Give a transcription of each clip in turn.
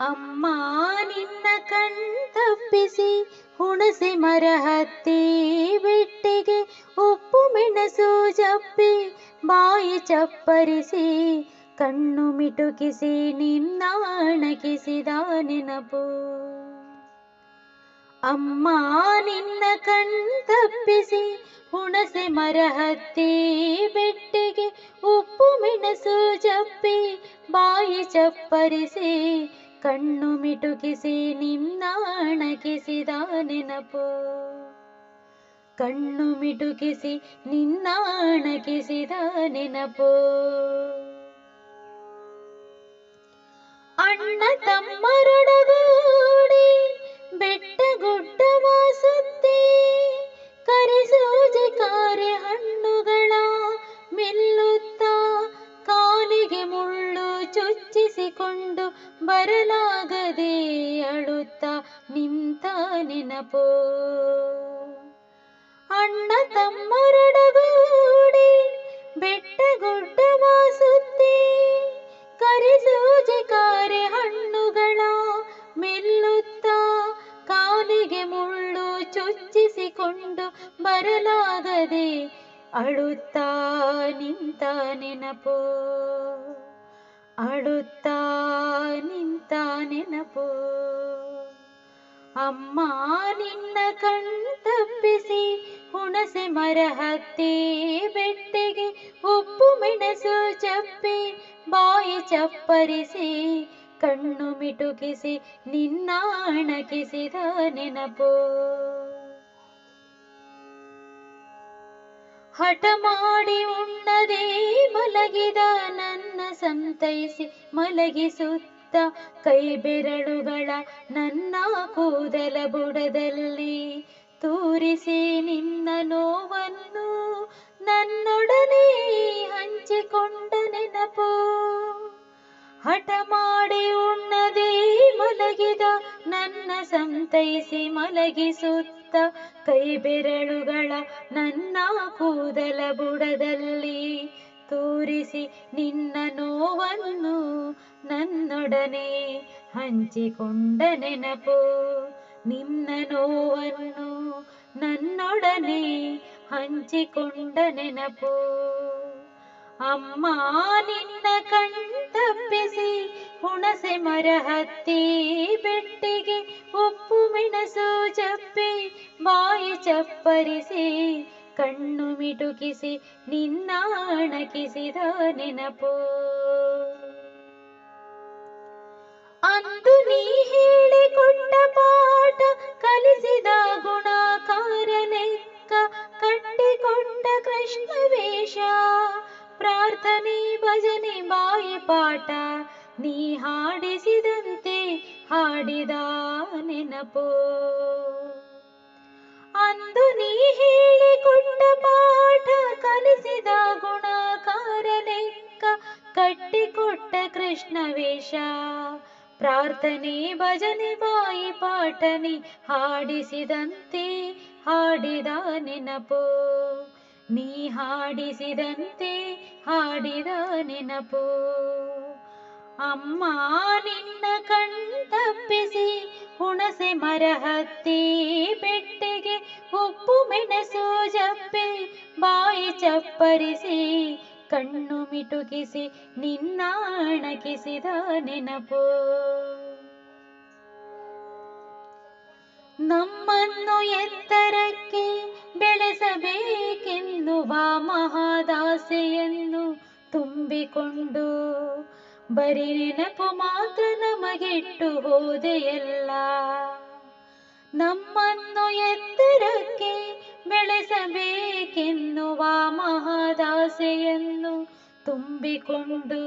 ಅಮ್ಮ ನಿನ್ನ ಕಣ್ತಪ್ಪಿಸಿ ಹುಣಸೆ ಮರ ಹತ್ತಿ ಬೆಟ್ಟಿಗೆ ಉಪ್ಪು ಮೆಣಸು ಜಪ್ಪಿ ಬಾಯಿ ಚಪ್ಪರಿಸಿ ಕಣ್ಣು ಮಿಟುಕಿಸಿ ನಿನ್ನ ಅಣಕಿಸಿದ ನೆನಪು. ಅಮ್ಮ ನಿನ್ನ ಕಣ್ತಪ್ಪಿಸಿ ಹುಣಸೆ ಮರ ಹತ್ತಿ ಬೆಟ್ಟಿಗೆ ಉಪ್ಪು ಮೆಣಸು ಜಪ್ಪಿ ಬಾಯಿ ಚಪ್ಪರಿಸಿ ಕಣ್ಣು ಮಿಟುಕಿಸಿ ನಿನ್ನ ಅಣಕಿಸಿದ ನೆನಪು. ಕಣ್ಣು ಮಿಟುಕಿಸಿ ನಿನ್ನ ಅಣಕಿಸಿದ ನೆನಪು. ಅಣ್ಣ ತಮ್ಮರೊಡಗೂಡಿ ಬೆಟ್ಟ ಗುಡ್ಡವ ಬರಲಾಗದೆ ಅಳುತ್ತ ನಿಂತ ನೆನಪೋ. ಅಣ್ಣ ತಮ್ಮರಡಗೂಡಿ ಬೆಟ್ಟ ಗುಡ್ಡ ವಾಸುತ್ತಿ ಕರಿಸೂಜಿ ಕಾರೆ ಹಣ್ಣುಗಳ ಮೆಲ್ಲುತ್ತ ಕಾಲಿಗೆ ಮುಳ್ಳು ಚುಚ್ಚಿಸಿಕೊಂಡು ಬರಲಾಗದೆ ಅಳುತ್ತಾ ನಿಂತ ನೆನಪು. ಅಳುತ್ತಾ ನಿಂತ ನೆನಪು. ಅಮ್ಮ ನಿನ್ನ ಕಣ್ತಪ್ಪಿಸಿ ಹುಣಸೆ ಮರ ಹತ್ತಿ ಬೆಟ್ಟೆಗೆ ಉಪ್ಪು ಮೆಣಸು ಚಪ್ಪಿ ಬಾಯಿ ಚಪ್ಪರಿಸಿ ಕಣ್ಣು ಮಿಟುಕಿಸಿ ನಿನ್ನ ಅಣಕಿಸಿದ ನೆನಪು. ಹಠ ಮಾಡಿ ಉಣ್ಣದೇ ಮಲಗಿದ ನನ್ನ ಸಂತೈಸಿ ಮಲಗಿಸುತ್ತ ಕೈ ಬೆರಳುಗಳ ನನ್ನ ಕೂದಲ ಬುಡದಲ್ಲಿ ತೂರಿಸಿ ನಿನ್ನ ನೋವನ್ನು ನನ್ನೊಡನೆ ಹಂಚಿಕೊಂಡ ನೆನಪು. ಹಠ ಮಾಡಿ ನನ್ನ ಸಂತೈಸಿ ಮಲಗಿಸುತ್ತ ಕೈ ಬೆರಳುಗಳ ನನ್ನ ಕೂದಲ ಬುಡದಲ್ಲಿ ತೋರಿಸಿ ನಿನ್ನ ನೋವನ್ನು ನನ್ನೊಡನೆ ಹಂಚಿಕೊಂಡ ನೆನಪು. ನಿನ್ನ ನೋವನ್ನು ನನ್ನೊಡನೆ ಹಂಚಿಕೊಂಡ ನೆನಪು. ಅಮ್ಮ ನಿನ್ನ ಕಣ್ತಪ್ಪಿಸಿ ಹುಣಸೆ ಮರ ಹತ್ತಿ ಬೆಟ್ಟಿಗೆ ಮೆಣಸು ಚಪ್ಪಿ, ಬಾಯಿ ಚಪ್ಪರಿಸಿ, ಕಣ್ಣು ಮಿಟುಕಿಸಿ, ನಿನ್ನ ಅಣಕಿಸಿದ ನೆನಪು. ಅಂದು ನೀ ಹೇಳಿಕೊಂಡ ಪಾಠ, ಕಲಿಸಿದ ಗುಣಕಾರ ಲೆಕ್ಕ, ಕಟ್ಟಿಕೊಂಡ ಕೃಷ್ಣ ವೇಷ ಪ್ರಾರ್ಥನೆ ಭಜನೆ ಬಾಯಿ ಪಾಠ, ನೀ ಹಾಡಿಸಿದಂತೆ ಹಾಡಿದ ನೆನಪೋ. ಅಂದು ನೀ ಹೇಳಿಕೊಟ್ಟ ಪಾಠ ಕಲಿಸಿದ ಗುಣಕಾರ ಲೆಕ್ಕ ಕಟ್ಟಿಕೊಟ್ಟ ಕೃಷ್ಣ ವೇಷ. ಪ್ರಾರ್ಥನೆ, ಭಜನೆ, ಬಾಯಿ ಪಾಠನೆ ಹಾಡಿಸಿದಂತೆ ಹಾಡಿದ ನೆನಪು. ನೀ ಹಾಡಿಸಿದಂತೆ ಹಾಡಿದ ನೆನಪು. ಅಮ್ಮ ನಿನ್ನ ಕಣ್ತಪ್ಪಿಸಿ ಹುಣಸೆ ಮರ ಹತ್ತಿ ಬೆಟ್ಟಿಗೆ ಉಪ್ಪು ಮೆಣಸು ಜಪ್ಪಿ ಬಾಯಿ ಚಪ್ಪರಿಸಿ ಕಣ್ಣು ಮಿಟುಕಿಸಿ ನಿನ್ನ ಅಣಕಿಸಿದ ನೆನಪು. ನಮ್ಮನ್ನು ಎತ್ತರಕ್ಕೆ ಬೆಳೆಸಬೇಕೆನ್ನುವ ಮಹಾದಾಸೆಯನ್ನು ತುಂಬಿಕೊಂಡು ಬರೀ ನೆನಪು ಮಾತ್ರ ನಮಗಿಟ್ಟು ಹೋದೆಯಲ್ಲ ನಮ್ಮನ್ನು ಎತ್ತರಕ್ಕೆ ಬೆಳೆಸಬೇಕೆನ್ನುವ ಮಹಾದಾಸೆಯನ್ನು ತುಂಬಿಕೊಂಡು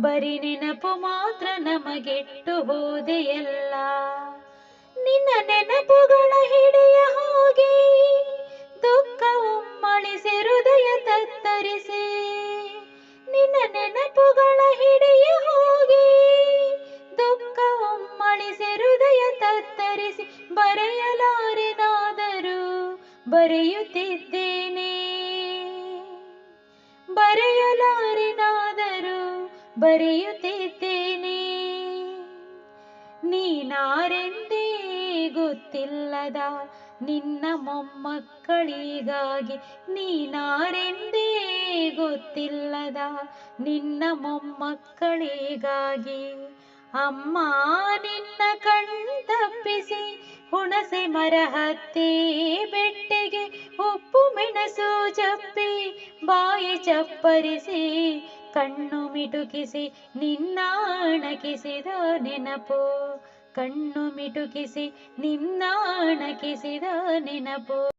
ಬರೀ ನೆನಪು ಮಾತ್ರ ನಮಗಿಟ್ಟು ಹೋದೆಯಲ್ಲ ಬರೆಯುತ್ತಿದ್ದೇನೆ. ನೀನಾರೆಂದೇ ಗೊತ್ತಿಲ್ಲದ ನಿನ್ನ ಮೊಮ್ಮಕ್ಕಳಿಗಾಗಿ. ನೀನಾರೆಂದೇ ಗೊತ್ತಿಲ್ಲದ ನಿನ್ನ ಮೊಮ್ಮಕ್ಕಳಿಗಾಗಿ. ಅಮ್ಮ, ನಿನ್ನ ಕಣ್ತಪ್ಪಿಸಿ ಹುಣಸೆ ಮರ ಹತ್ತಿ ಬೆಟ್ಟಿಗೆ. ಉಪ್ಪು ಮೆಣಸು ಜಪ್ಪಿ ಬಾಯಿ ಚಪ್ಪರಿಸಿ ಕಣ್ಣು ಮಿಟುಕಿಸಿ ನಿನ್ನಾಣಕಿಸಿದ ನೆನಪು. ಕಣ್ಣು ಮಿಟುಕಿಸಿ ನಿನ್ನ ಅಣಕಿಸಿದ ನೆನಪು.